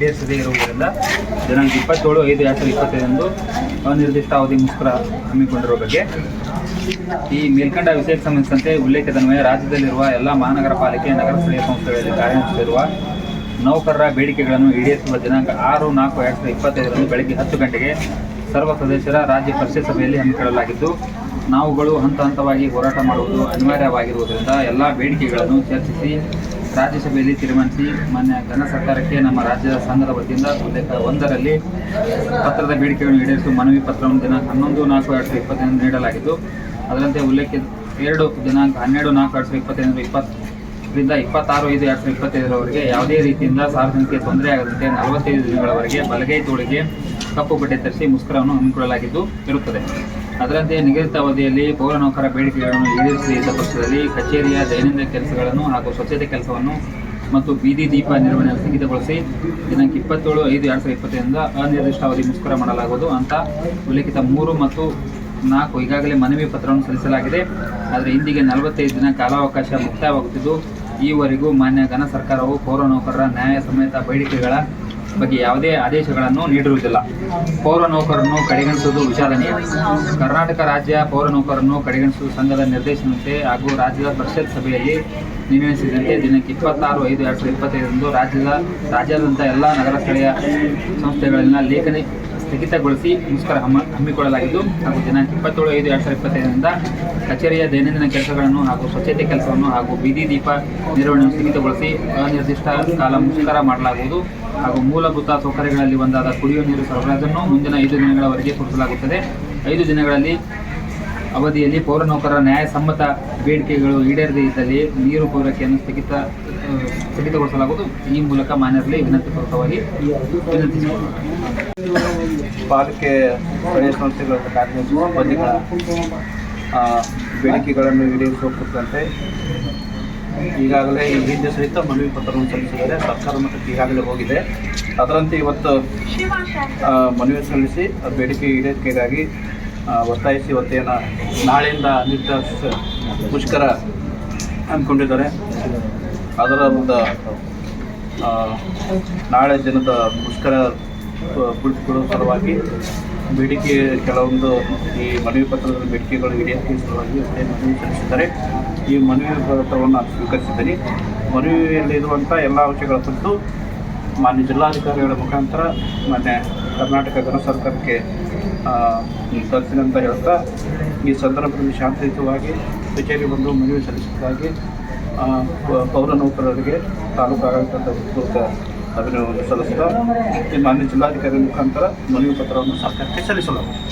ಈಡೇರಿಸದೇ ಇರುವುದರಿಂದ ದಿನಾಂಕ ಇಪ್ಪತ್ತೇಳು, ಐದು, ಎರಡು ಸಾವಿರದ ಇಪ್ಪತ್ತೈದರಂದು ಅನಿರ್ದಿಷ್ಟ ಅವಧಿ ಮುಷ್ಕರ ಹಮ್ಮಿಕೊಂಡಿರುವ ಬಗ್ಗೆ ಈ ಮೇಲ್ಕಂಡ ವಿಷಯಕ್ಕೆ ಸಂಬಂಧಿಸಿದಂತೆ ಉಲ್ಲೇಖದನ್ವಯ ರಾಜ್ಯದಲ್ಲಿರುವ ಎಲ್ಲ ಮಹಾನಗರ ಪಾಲಿಕೆ, ನಗರ ಸ್ಥಳೀಯ ಸಂಸ್ಥೆಗಳಲ್ಲಿ ಕಾರ್ಯನಿರ್ವಹಿಸುತ್ತಿರುವ ನೌಕರರ ಬೇಡಿಕೆಗಳನ್ನು ಈಡೇರಿಸುವ ದಿನಾಂಕ ಆರು, ನಾಲ್ಕು, ಎರಡು ಸಾವಿರದ ಇಪ್ಪತ್ತೈದರಂದು ಬೆಳಗ್ಗೆ ಹತ್ತು ಗಂಟೆಗೆ ಸರ್ವ ಸದಸ್ಯರ ರಾಜ್ಯ ಪರಿಷತ್ ಸಭೆಯಲ್ಲಿ ಹಮ್ಮಿಕೊಳ್ಳಲಾಗಿದ್ದು ನಾವುಗಳು ಹಂತ ಹಂತವಾಗಿ ಹೋರಾಟ ಮಾಡುವುದು ಅನಿವಾರ್ಯವಾಗಿರುವುದರಿಂದ ಎಲ್ಲ ಬೇಡಿಕೆಗಳನ್ನು ಚರ್ಚಿಸಿ ರಾಜ್ಯಸಭೆಯಲ್ಲಿ ತೀರ್ಮಾನಿಸಿ ಮಾನ್ಯ ಘನ ಸರ್ಕಾರಕ್ಕೆ ನಮ್ಮ ರಾಜ್ಯದ ಸಂಘದ ವತಿಯಿಂದ ಉಲ್ಲೇಖ ಒಂದರಲ್ಲಿ ಪತ್ರದ ಬೇಡಿಕೆಗಳನ್ನು ಈಡೇರಿಸುವ ಮನವಿ ಪತ್ರವನ್ನು ದಿನಾಂಕ ಹನ್ನೊಂದು, ನಾಲ್ಕು, ಎರಡು ಸಾವಿರದ ಇಪ್ಪತ್ತೈದು ನೀಡಲಾಗಿದ್ದು, ಅದರಂತೆ ಉಲ್ಲೇಖ ಎರಡು ದಿನಾಂಕ ಹನ್ನೆರಡು, ನಾಲ್ಕು, ಎರಡು ಸಾವಿರದ ಇಪ್ಪತ್ತೈದು ಇಪ್ಪತ್ತರಿಂದ ಇಪ್ಪತ್ತಾರು, ಐದು, ಎರಡು ಸಾವಿರದ ಇಪ್ಪತ್ತೈದರವರೆಗೆ ಯಾವುದೇ ರೀತಿಯಿಂದ ಸಾರ್ವಜನಿಕ ತೊಂದರೆ ಆಗದಂತೆ ನಲವತ್ತೈದು ದಿನಗಳವರೆಗೆ ಬಲಗೈ ತೋಳಿಗೆ ಕಪ್ಪು ಬಟ್ಟೆ ತರಿಸಿ ಮುಷ್ಕರವನ್ನು ಹಮ್ಮಿಕೊಳ್ಳಲಾಗಿದ್ದು ಇರುತ್ತದೆ. ಅದರಂತೆ ನಿಗದಿತ ಅವಧಿಯಲ್ಲಿ ಪೌರ ನೌಕರ ಬೇಡಿಕೆಗಳನ್ನು ಈಡೇರಿಸಿದ. ಪಕ್ಷದಲ್ಲಿ ಕಚೇರಿಯ ದೈನಂದಿನ ಕೆಲಸಗಳನ್ನು ಹಾಗೂ ಸ್ವಚ್ಛತೆ ಕೆಲಸವನ್ನು ಮತ್ತು ಬೀದಿ ದೀಪ ನಿರ್ವಹಣೆ ಸ್ಥಗಿತಗೊಳಿಸಿ ದಿನಾಂಕ ಇಪ್ಪತ್ತೇಳು ಐದು ಎರಡು ಸಾವಿರದ ಇಪ್ಪತ್ತರಿಂದ ಅನಿರ್ದಿಷ್ಟ ಅವಧಿ ಮುಷ್ಕರ ಮಾಡಲಾಗುವುದು ಅಂತ ಉಲ್ಲೇಖಿತ ಮೂರು ಮತ್ತು ನಾಲ್ಕು ಈಗಾಗಲೇ ಮನವಿ ಪತ್ರವನ್ನು ಸಲ್ಲಿಸಲಾಗಿದೆ. ಆದರೆ ಇಂದಿಗೆ ನಲವತ್ತೈದು ದಿನ ಕಾಲಾವಕಾಶ ಮುಕ್ತಾಯವಾಗುತ್ತಿದ್ದು, ಈವರೆಗೂ ಮಾನ್ಯ ಘನ ಸರ್ಕಾರವು ಪೌರ ನೌಕರರ ನ್ಯಾಯ ಸಮೇತ ಬೇಡಿಕೆಗಳ ಬಗ್ಗೆ ಯಾವುದೇ ಆದೇಶಗಳನ್ನು ನೀಡಿರುವುದಿಲ್ಲ. ಪೌರ ನೌಕರನ್ನು ಕಡೆಗಣಿಸುವುದು ವಿಷಾದನೀಯ ಕರ್ನಾಟಕ ರಾಜ್ಯ ಪೌರ ನೌಕರನ್ನು ಕಡೆಗಣಿಸುವ ಸಂಘದ ನಿರ್ದೇಶನಂತೆ ಹಾಗೂ ರಾಜ್ಯದ ಪರಿಷತ್ ಸಭೆಯಲ್ಲಿ ನಿರ್ಣಯಿಸಿದಂತೆ ದಿನಕ್ಕೆ ಇಪ್ಪತ್ತಾರು, ಐದು, ಎರಡು ಸಾವಿರದ ಇಪ್ಪತ್ತೈದರಂದು ರಾಜ್ಯದ ರಾಜ್ಯಾದ್ಯಂತ ಎಲ್ಲ ನಗರ ಸ್ಥಳೀಯ ಸಂಸ್ಥೆಗಳಲ್ಲಿನ ಲೇಖನಿ ಸ್ಥಗಿತಗೊಳಿಸಿ ಮುಷ್ಕರ ಹಮ್ಮ ಹಮ್ಮಿಕೊಳ್ಳಲಾಗಿದ್ದು ಹಾಗೂ ದಿನಾಂಕ ಇಪ್ಪತ್ತೇಳು ಐದು ಎರಡು ಸಾವಿರದ ಇಪ್ಪತ್ತೈದರಿಂದ ಕಚೇರಿಯ ದೈನಂದಿನ ಕೆಲಸಗಳನ್ನು ಹಾಗೂ ಸ್ವಚ್ಛತೆ ಕೆಲಸವನ್ನು ಹಾಗೂ ಬೀದಿ ದೀಪ ನಿರ್ವಹಣೆಯನ್ನು ಸ್ಥಗಿತಗೊಳಿಸಿ ಅನಿರ್ದಿಷ್ಟ ಕಾಲ ಮುಷ್ಕರ ಮಾಡಲಾಗುವುದು ಹಾಗೂ ಮೂಲಭೂತ ಸೌಕರ್ಯಗಳಲ್ಲಿ ಒಂದಾದ ಕುಡಿಯುವ ನೀರು ಸರಬರಾಜನ್ನು ಮುಂದಿನ ಐದು ದಿನಗಳವರೆಗೆ ಕೊಡಿಸಲಾಗುತ್ತದೆ. ಐದು ದಿನಗಳಲ್ಲಿ ಅವಧಿಯಲ್ಲಿ ಪೌರ ನೌಕರರ ನ್ಯಾಯಸಮ್ಮತ ಬೇಡಿಕೆಗಳು ಈಡೇರದೇ ಇದ್ದಲ್ಲಿ ನೀರು ಪೂರೈಕೆಯನ್ನು ಸ್ಥಗಿತ ಸ್ಥಗಿತಗೊಳಿಸಲಾಗುವುದು. ಈ ಮೂಲಕ ಮಾನ್ಯರಲ್ಲಿ ವಿನಂತಿಪೂರ್ವಕವಾಗಿ ಪೂರ್ವಕವಾಗಿ ಪಾಲಿಕೆ ಸಂಸ್ಥೆಗಳ ಬೇಡಿಕೆಗಳನ್ನು ಈಡೇರಿಸುವ ಕುರಿತಂತೆ ಈಗಾಗಲೇ ಈ ಹಿಂದೆ ಸಹಿತ ಮನವಿ ಪತ್ರವನ್ನು ಸಲ್ಲಿಸಿದರೆ ಸರ್ಕಾರ ಮಟ್ಟಕ್ಕೆ ಈಗಾಗಲೇ ಹೋಗಿದೆ. ಅದರಂತೆ ಇವತ್ತು ಮನವಿ ಸಲ್ಲಿಸಿ ಬೇಡಿಕೆ ಈಡೇರಿಕೆಗಾಗಿ ಒತ್ತಾಯಿಸಿ ಇವತ್ತೇನು ನಾಳೆಯಿಂದ ನಿರ್ಧರಿಸ ಮುಷ್ಕರ ಅಂದ್ಕೊಂಡಿದ್ದಾರೆ ಅದರ ಒಂದು ನಾಳೆ ದಿನದ ಮುಷ್ಕರ ಬಿಡಿಸಿಕೊಳ್ಳುವ ಸಲುವಾಗಿ ಬೇಡಿಕೆ ಕೆಲವೊಂದು ಈ ಮನವಿ ಪತ್ರದ ಬೇಡಿಕೆಗಳು ಈಡೇರಿಕೆ ಸಲುವಾಗಿ ಇವತ್ತೇ ಮನವಿ ಸಲ್ಲಿಸಿದ್ದಾರೆ. ಈ ಮನವಿ ಪತ್ರವನ್ನು ನಾನು ಸ್ವೀಕರಿಸಿದ್ದೀನಿ. ಮನವಿಯಲ್ಲಿರುವಂಥ ಎಲ್ಲ ಅಂಶಗಳ ಕುರಿತು ಮಾನ್ಯ ಜಿಲ್ಲಾಧಿಕಾರಿಗಳ ಮುಖಾಂತರ ಮಾನ್ಯ ಕರ್ನಾಟಕ ಗಣ ಸರ್ಕಾರಕ್ಕೆ ಅಂತ ಹೇಳ್ತಾ, ಈ ಸಂದರ್ಭದಲ್ಲಿ ಶಾಂತಿಯುತವಾಗಿ ಕಚೇರಿ ಬಂದು ಮನವಿ ಸಲ್ಲಿಸಿದ್ದಾಗಿ ಪೌರ ನೌಕರರಿಗೆ ತಾಲೂಕು ಆಡಳಿತದ ಉದ್ಯೋಗ ಅಭಿನಯವನ್ನು ಸಲ್ಲಿಸ್ತಾ ಮಾನ್ಯ ಜಿಲ್ಲಾಧಿಕಾರಿ ಮುಖಾಂತರ ಮನವಿ ಪತ್ರವನ್ನು ಸರ್ಕಾರಕ್ಕೆ ಸಲ್ಲಿಸಲಾಗುತ್ತದೆ